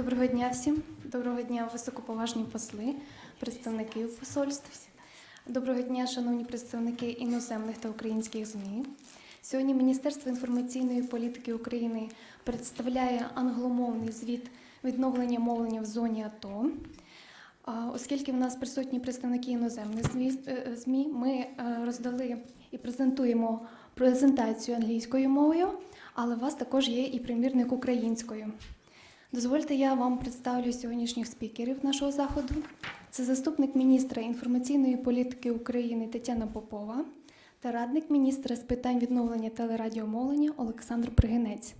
Доброго дня всім. Доброго дня, високоповажні посли, представники посольств. Доброго дня, шановні представники іноземних та українських ЗМІ. Сьогодні Міністерство інформаційної політики України представляє англомовний звіт відновлення мовлення в зоні АТО. Оскільки в нас присутні представники іноземних ЗМІ, е, ми е, роздали і презентуємо презентацію англійською мовою, але у вас також є і примірник українською. Дозвольте, я вам представлю сьогоднішніх спікерів нашого заходу. Це заступник міністра інформаційної політики України Тетяна Попова та радник міністра з питань відновлення телерадіомовлення Олександр Пригинець.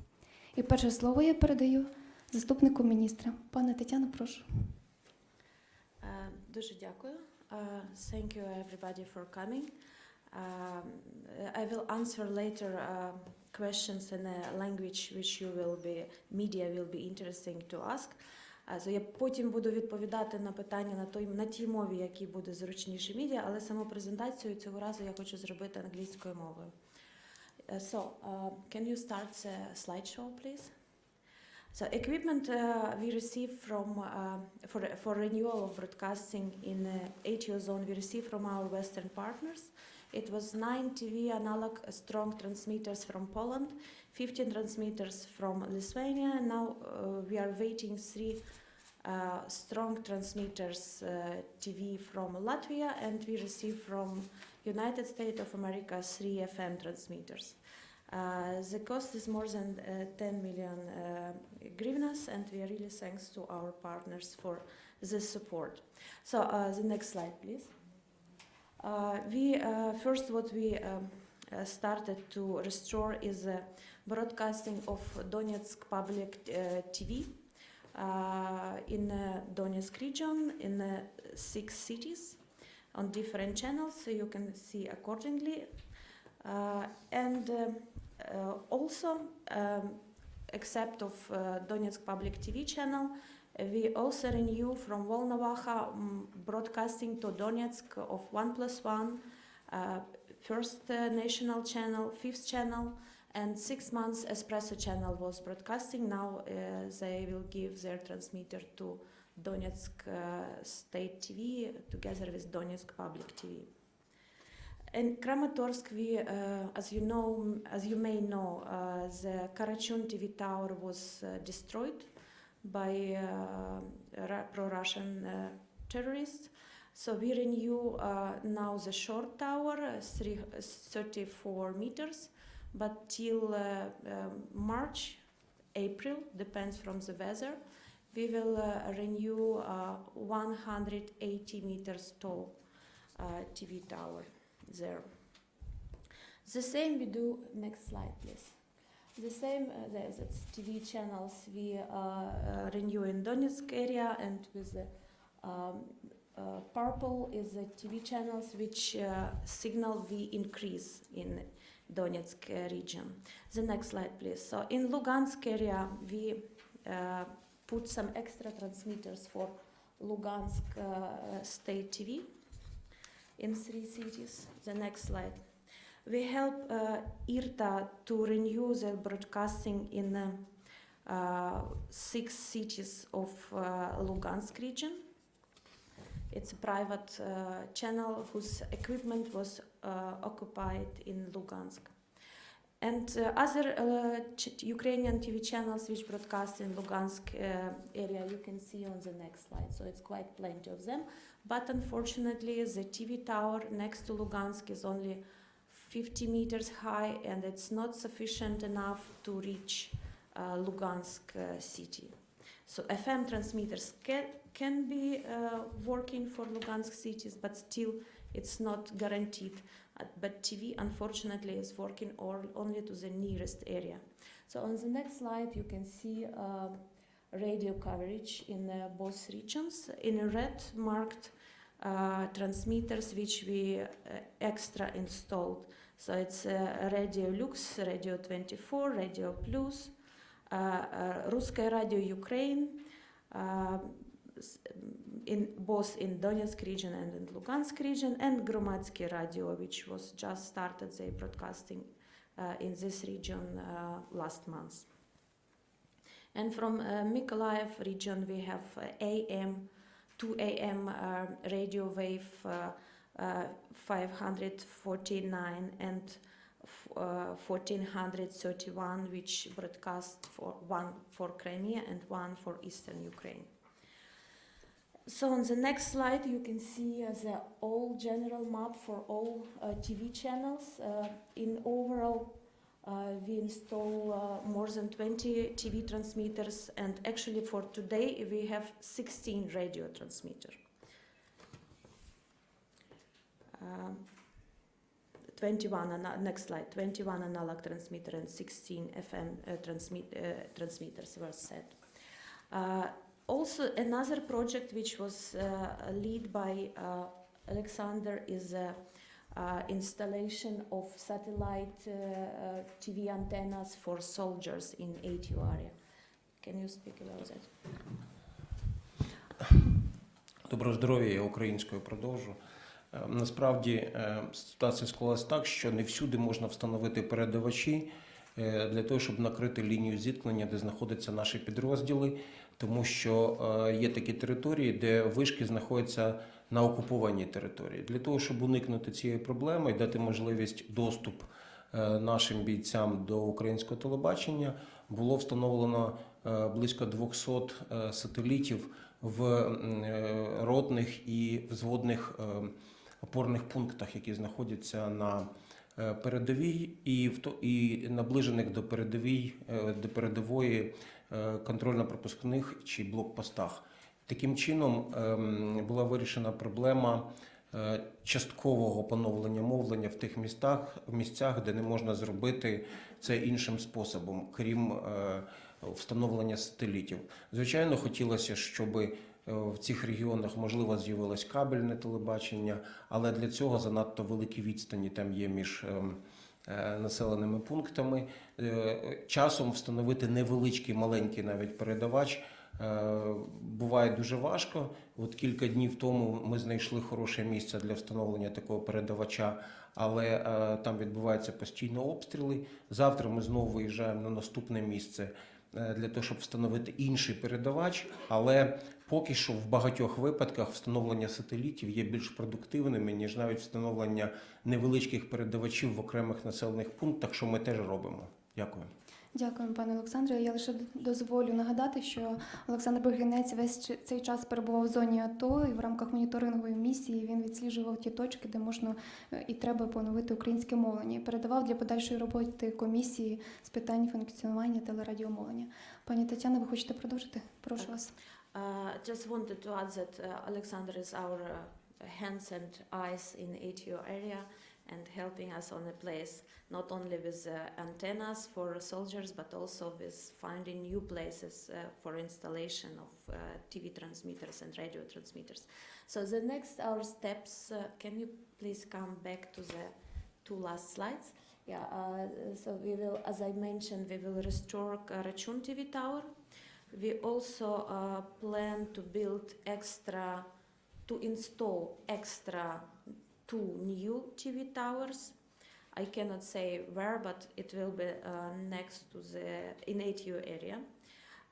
І перше слово я передаю заступнику міністра. Пане Тетяно, прошу. Uh, Дуже дякую. Uh, Thank you everybody for coming. Um, I will answer later uh, questions in a language which you will be, media will be interesting to ask. Uh, So я потім буду відповідати на питання на той на тій мові, які буде зручніше медіа, але саму презентацію цього разу я хочу зробити англійською мовою. Uh, So, uh, can you start the slideshow, please? So equipment uh, we receive from uh, for for renewal of broadcasting in uh, ATO zone we receive from our Western partners. It was nine TV analog uh, strong transmitters from Poland, 15 transmitters from Lithuania. and Now uh, we are waiting three uh, strong transmitters uh, TV from Latvia, and we receive from United States of America three FM transmitters. Uh, the cost is more than uh, 10 million uh, grivnas, and we are really thanks to our partners for this support. So uh, the next slide, please. Uh, we uh, first what we um, uh, started to restore is broadcasting of Donetsk public TV in Donetsk region in six cities on different channels, so you can see accordingly. And also, um, except of Donetsk Public TV channel, we also renew from Volnovakha um, broadcasting to Donetsk of one plus one, uh, first uh, national channel, fifth channel, and six months Espresso channel was broadcasting. Now uh, they will give their transmitter to Donetsk uh, State TV together with Donetsk Public TV. In Kramatorsk, we, uh, as you know, as you may know, uh, the Karachun TV tower was uh, destroyed by uh, pro-Russian uh, terrorists. So we renew uh, now the short tower, three, uh, 34 meters, but till um, March, April, depends from the weather, we will renew uh, 180 meters tall TV tower there. The same we do, next slide please. The same, uh, there's it's TV channels we uh, uh, renew in Donetsk area and with the um, uh, purple is the TV channels which uh, signal the increase in Donetsk uh, region. The next slide please. So in Lugansk area we uh, put some extra transmitters for Lugansk uh, state TV in three cities. The next slide. We help uh, IRTA to renew their broadcasting in uh, uh, six cities of Lugansk region. It's a private channel whose equipment was occupied in Lugansk. And uh, other uh, Ukrainian TV channels which broadcast in Lugansk uh, area you can see on the next slide. So it's quite plenty of them. But unfortunately, the TV tower next to Lugansk is only 50 meters high and it's not sufficient enough to reach uh, Lugansk uh, city. So FM transmitters can, can be uh, working for Lugansk cities, but still it's not guaranteed. Uh, but TV, unfortunately, is working all, only to the nearest area. So on the next slide, you can see uh, radio coverage in uh, both regions. In red marked uh, transmitters which we uh, extra installed. So it's uh, Radio Lux, Radio 24, Radio Plus, uh, uh, Radio Ukraine, in both in Donetsk region and in Lugansk region, and Gromadsky Radio, which was just started their broadcasting in this region last month. And from uh, Mykolaiv region, we have AM, 2 AM radio wave 549 and uh, 1431, which broadcast for one for Crimea and one for Eastern Ukraine. So on the next slide, you can see uh, the all general map for all uh, TV channels. Uh, in overall, uh, we install uh, more than 20 TV transmitters, and actually for today we have 16 radio transmitter. Um, 21 ana- next slide 21 analog transmitter and 16 fm uh, transmit, uh, transmitters were set uh, also another project which was uh, led by uh, alexander is uh, uh, installation of satellite uh, uh, tv antennas for soldiers in ATU area can you speak about that Доброго здоров'я, я українською продовжу. Е, Насправді е, ситуація склалась так, що не всюди можна встановити передавачі е, для того, щоб накрити лінію зіткнення, де знаходяться наші підрозділи, тому що е, є такі території, де вишки знаходяться на окупованій території. Для того, щоб уникнути цієї проблеми і дати можливість доступ нашим бійцям до українського телебачення, було встановлено близько 200 е, сателітів в ротних і взводних е, опорних пунктах, які знаходяться на е, передовій, і в то і наближених до передовій е, до передової е, контрольно-пропускних чи блокпостах. Таким чином ем, була вирішена проблема часткового поновлення мовлення в тих містах, в місцях, де не можна зробити це іншим способом, крім встановлення сателітів. Звичайно, хотілося, щоб в цих регіонах можливо з'явилось кабельне телебачення, але для цього занадто великі відстані там є між ем, е, населеними пунктами. Е, Часом встановити невеличкий маленький навіть передавач. е, Буває дуже важко. От кілька днів тому ми знайшли хороше місце для встановлення такого передавача, але е, там відбуваються постійно обстріли. Завтра ми знову виїжджаємо на наступне місце е, для того, щоб встановити інший передавач. Але поки що в багатьох випадках встановлення сателітів є більш продуктивними, ніж навіть встановлення невеличких передавачів в окремих населених пунктах, що ми теж робимо. Дякую. Дякую, пане Олександре. Я лише дозволю нагадати, що Олександр Бергінець весь цей час перебував в зоні АТО, і в рамках моніторингової місії він відсліджував ті точки, де можна е, і треба поновити українське мовлення. І передавав для подальшої роботи комісії з питань функціонування телерадіомовлення. Пані Тетяна, ви хочете продовжити? Прошу Так. вас. Uh, just wanted to add that uh, Alexander is our uh, hands and eyes in ATO area and helping us on the place, not only with uh, antennas for soldiers, but also with finding new places uh, for installation of uh, TV transmitters and radio transmitters. So the next our steps. Uh, can you please come back to the two last slides? Yeah. Uh, so we will, as I mentioned, we will restore Karachun TV tower. We also uh, plan to build extra, to install extra two new TV towers. I cannot say where, but it will be uh, next to the in ATU area.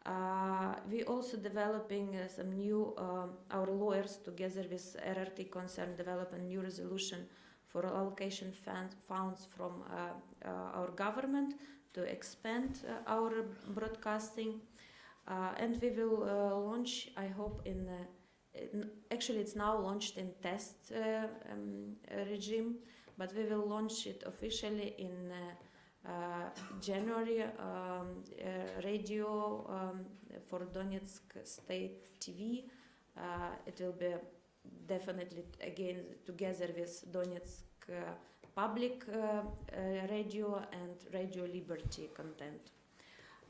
Uh, we also developing uh, some new. Um, our lawyers together with RRT concern develop a new resolution for allocation funds from uh, uh, our government to expand uh, our broadcasting. Uh, and we will uh, launch, I hope, in, uh, actually it's now launched in test uh, um, regime, but we will launch it officially in uh, uh, January. Um, uh, radio um, for Donetsk State TV. Uh, it will be definitely again together with Donetsk uh, Public uh, uh, Radio and Radio Liberty content.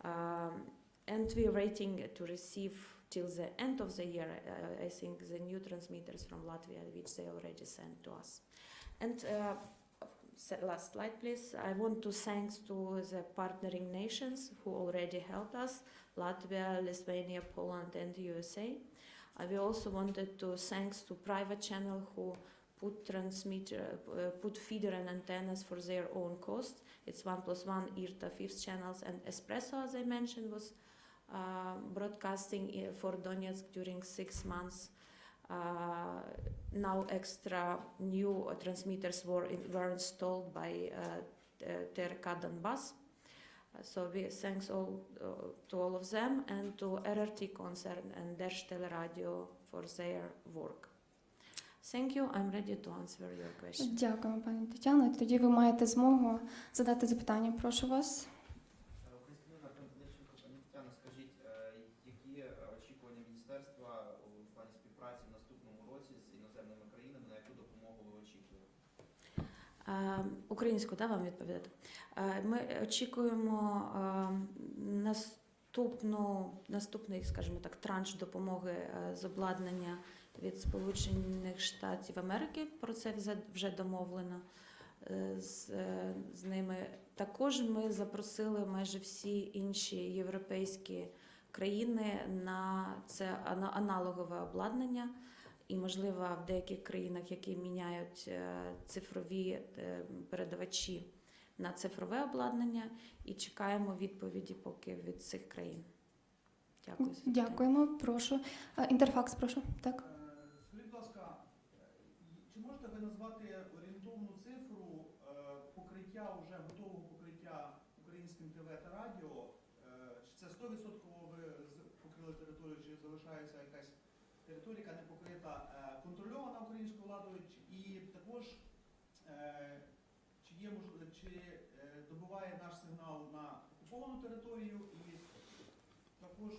Um, and we're waiting to receive till the end of the year, uh, I think, the new transmitters from Latvia, which they already sent to us. And uh, last slide, please. I want to thanks to the partnering nations who already helped us: Latvia, Lithuania, Poland, and USA. Uh, we also wanted to thanks to private channel who put transmitter, uh, put feeder and antennas for their own cost. It's one plus one IRTA fifth channels and Espresso, as I mentioned, was broadcasting i- for Donetsk during six months. Uh, now extra new uh, transmitters were, in, were installed by uh, uh, TRK Donbass. Uh, So we thanks all uh, to all of them and to RRT concern and Держтелерадіо for their work. Thank you. I'm ready to answer your question. Дякуємо, пані Тетяно. Тоді ви маєте змогу задати запитання. Прошу вас. Українську да, вам відповідати. Ми очікуємо наступну, наступний, скажімо так, транш допомоги з обладнання від Сполучених Штатів Америки. Про це вже- домовлено е, з, е, з ними. Також ми запросили майже всі інші європейські країни на це ана- аналогове обладнання. І, можливо, в деяких країнах, які міняють е, цифрові е, передавачі на цифрове обладнання, і чекаємо відповіді поки від цих країн. Дякую. за. Дякуємо. Прошу. Інтерфакс, прошу. Так. Е, Скажіть, будь ласка, чи можете ви назвати орієнтовну цифру покриття, вже готового покриття українським ТВ та радіо? Чи це 100% ви з- покрили територію, чи залишається якась територія, яка не покрита, е, контрольована українською владою? Чи- І також е, чи є чи е, добуває наш сигнал на окуповану територію і також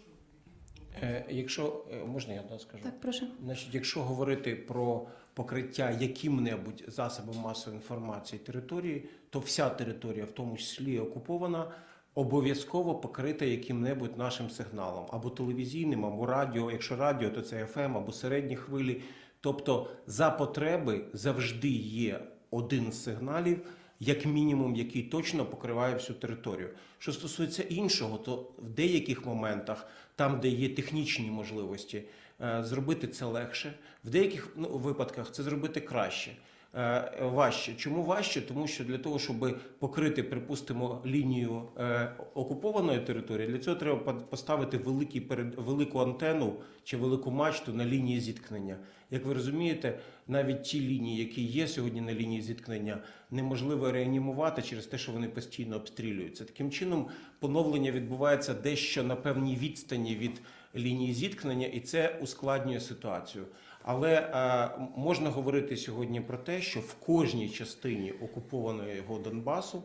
Якщо можна, я да, скажу. Так, прошу. Значить, якщо говорити про покриття яким-небудь засобом масової інформації території, то вся територія, в тому числі окупована, обов'язково покрита яким-небудь нашим сигналом або телевізійним, або радіо. Якщо радіо, то це FM, або середні хвилі. Тобто, за потреби завжди є один з сигналів, як мінімум, який точно покриває всю територію. Що стосується іншого, то в деяких моментах, там, де є технічні можливості, е, зробити це легше. В деяких ну, випадках це зробити краще. Е, Важче. Чому важче? Тому що для того, щоб покрити, припустимо, лінію е, окупованої території, для цього треба по- поставити великий перед велику антенну чи велику мачту на лінії зіткнення. Як ви розумієте, навіть ті лінії, які є сьогодні на лінії зіткнення, неможливо реанімувати через те, що вони постійно обстрілюються. Таким чином, поновлення відбувається дещо на певній відстані від лінії зіткнення, і це ускладнює ситуацію. Але е, можна говорити сьогодні про те, що в кожній частині окупованого Донбасу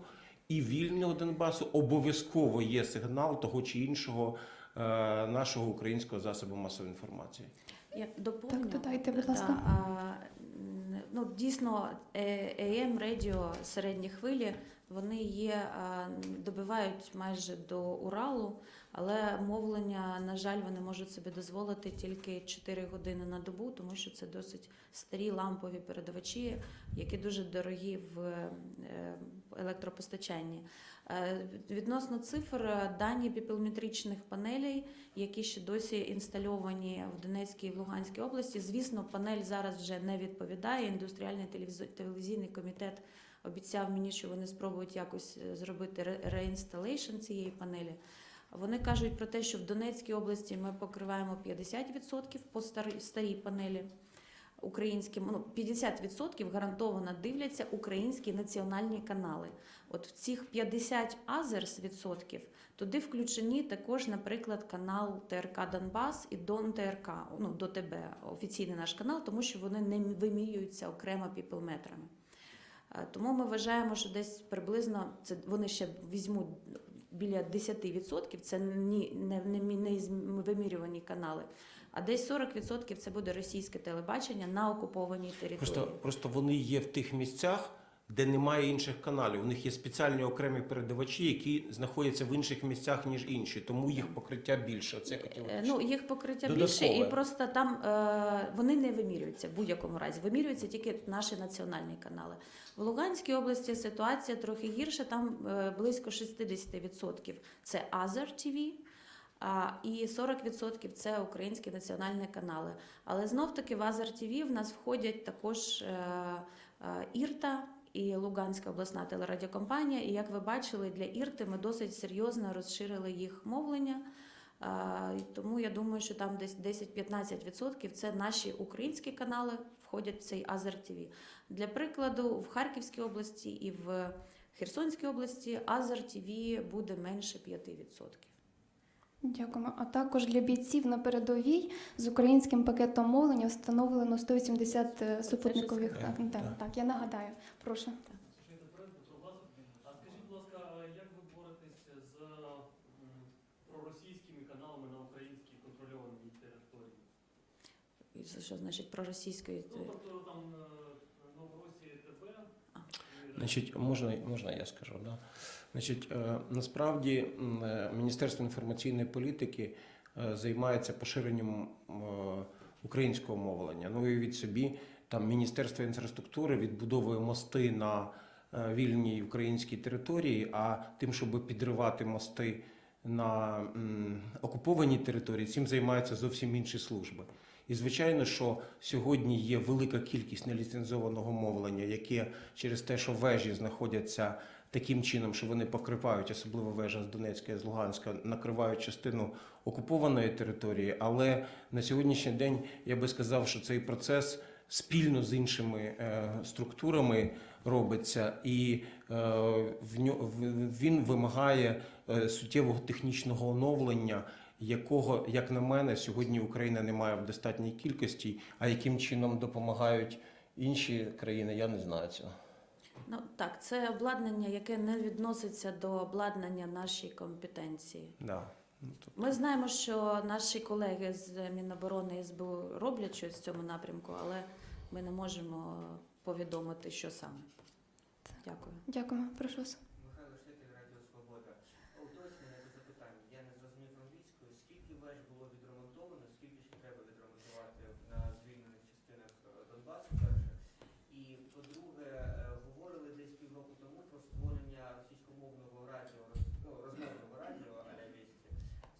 і вільного Донбасу обов'язково є сигнал того чи іншого е, нашого українського засобу масової інформації. Я доповню. Так, додайте, будь Да, ласка. а, ну, дійсно, е, AM, радіо, середні хвилі, вони є, а, добивають майже до Уралу, але мовлення, на жаль, вони можуть собі дозволити тільки 4 години на добу, тому що це досить старі лампові передавачі, які дуже дорогі в е, електропостачанні. Е, Відносно цифр, е, дані піпелметричних панелей, які ще досі інстальовані в Донецькій і в Луганській області. Звісно, панель зараз вже не відповідає. Індустріальний телевізійний комітет обіцяв мені, що вони спробують якось зробити ре- реінсталейшн цієї панелі. Вони кажуть про те, що в Донецькій області ми покриваємо 50% по старій, панелі. Українським ну 50% гарантовано дивляться українські національні канали. От в цих 50 азерс відсотків туди включені також, наприклад, канал ТРК Донбас і Дон ТРК, ну до тебе офіційний наш канал, тому що вони не вимірюються окремо піпелметрами. Е, Тому ми вважаємо, що десь приблизно це вони ще візьмуть біля 10%, це ні, не, не, не вимірювані канали. А десь 40% це буде російське телебачення на окупованій території. Просто, просто вони є в тих місцях, де немає інших каналів. У них є спеціальні окремі передавачі, які знаходяться в інших місцях, ніж інші, тому їх покриття більше. Це я хотів Е, Ну, їх покриття Додаткове. більше, і просто там е, вони не вимірюються в будь-якому разі. Вимірюються тільки наші національні канали. В Луганській області ситуація трохи гірша. Там е, близько 60% це Азер TV, а, і 40% це українські національні канали. Але знов таки в Азер TV в нас входять також е, е, Ірта. І Луганська обласна телерадіокомпанія. І як ви бачили, для Ірти ми досить серйозно розширили їх мовлення. Тому я думаю, що там десь 10-15% це наші українські канали входять в цей Азер ТВ. Для прикладу, в Харківській області і в Херсонській області Азер ТВ буде менше 5%. Дякуємо. А також для бійців на передовій з українським пакетом мовлення встановлено 180 е, супутникових. Так, Так, так, так. я нагадаю. Прошу. А скажіть, будь ласка, як ви боретесь з проросійськими каналами на українській контрольованій території? Це що значить проросійської? Ну, тобто там е, Новоросія ТБ. А. і Значить, можна, можна я скажу, да? Значить, е, насправді е, Міністерство інформаційної політики е, займається поширенням українського мовлення. Ну і від собі там Міністерство інфраструктури відбудовує мости на вільній українській території, а тим, щоб підривати мости на окупованій території, цим займаються зовсім інші служби. І звичайно, що сьогодні є велика кількість неліцензованого мовлення, яке через те, що вежі знаходяться таким чином, що вони покривають, особливо вежа з Донецька і з Луганська, накривають частину окупованої території. Але на сьогоднішній день я би сказав, що цей процес спільно з іншими е, структурами робиться, і е, він вимагає е, суттєвого технічного оновлення якого, як на мене, сьогодні Україна не має в достатній кількості, а яким чином допомагають інші країни, я не знаю цього. Ну так, це обладнання, яке не відноситься до обладнання нашої компетенції. Да. Ну, Ми знаємо, що наші колеги з Міноборони СБУ роблять щось в цьому напрямку, але ми не можемо повідомити, що саме. Дякую. Дякуємо. Прошу вас. Михайло Шликер, Радіо Свобода. Уточнення до запитання. Я не зрозумів англійською. Скільки веж було відремонтовано, скільки ще треба відремонтувати на звільнених частинах е, Донбасу, перше. І по-друге, е, говорили десь півроку тому про створення російськомовного радіо, роз- ну, розмовного радіо аля Вісті,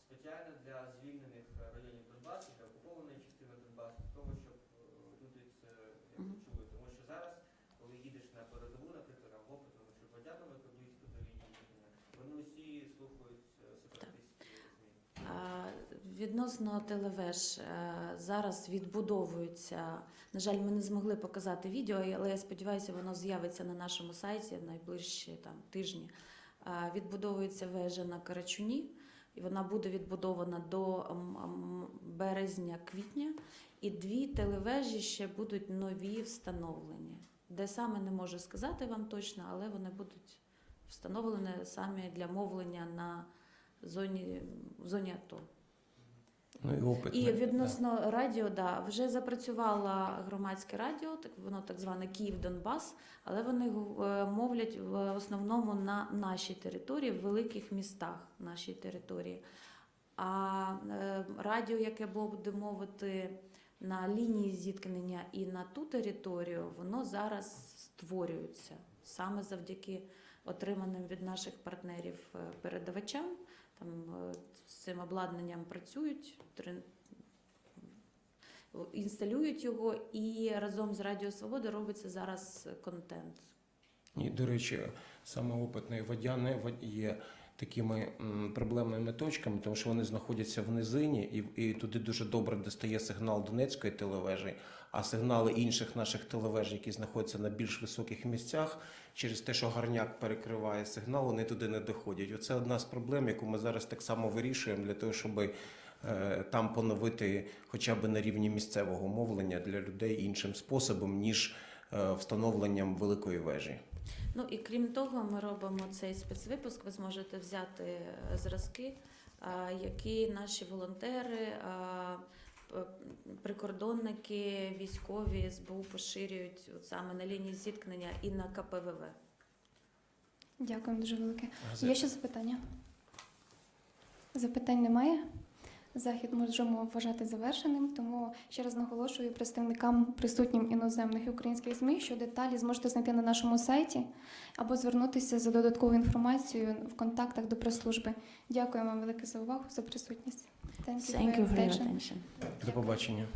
спеціально для звільнених е, районів Донбасу, для окупованої частини Донбасу, для того, щоб е, люди це якби, Мгм. чули. Тому що зараз, коли їдеш на передову, наприклад, там, в Опитному чи в Водяному, яке близько до лінії зіткнення, вони усі слухають е, сепаратистські ЗМІ. А, Відносно телевеж е, зараз відбудовується. На жаль, ми не змогли показати відео, але я сподіваюся, воно з'явиться на нашому сайті в найближчі там тижні. Відбудовується вежа на Карачуні, і вона буде відбудована до березня-квітня. І дві телевежі ще будуть нові встановлені. Де саме не можу сказати вам точно, але вони будуть встановлені саме для мовлення на зоні, в зоні АТО. Ну і опит. І відносно радіо, да, вже запрацювало громадське радіо, так воно так зване Київ Донбас, але вони е, мовлять в основному на нашій території, в великих містах нашій території. А е, радіо, яке буде мовити на лінії зіткнення і на ту територію, воно зараз створюється саме завдяки отриманим від наших партнерів е, передавачам. Там е, з цим обладнанням працюють, інсталюють його, і разом з Радіо Свобода робиться зараз контент. І, до речі, саме опитний водяни вод- є такими проблемними точками, тому що вони знаходяться в низині, і, і туди дуже добре достає сигнал Донецької телевежі, а сигнали інших наших телевеж, які знаходяться на більш високих місцях, через те, що гарняк перекриває сигнал, вони туди не доходять. Оце одна з проблем, яку ми зараз так само вирішуємо для того, щоб е, там поновити хоча б на рівні місцевого мовлення для людей іншим способом, ніж е, встановленням великої вежі. Ну і крім того, ми робимо цей спецвипуск. Ви зможете взяти е, зразки, які наші волонтери, прикордонники, військові СБУ поширюють от саме на лінії зіткнення і на КПВВ. Дякуємо дуже велике. Газета. Є ще запитання? Запитань немає. Захід можемо вважати завершеним, тому ще раз наголошую представникам присутнім іноземних і українських ЗМІ, що деталі зможете знайти на нашому сайті або звернутися за додатковою інформацією в контактах до прес-служби. Дякую вам велике за увагу, за присутність. Thank you for Thank you your for your attention. attention. До побачення.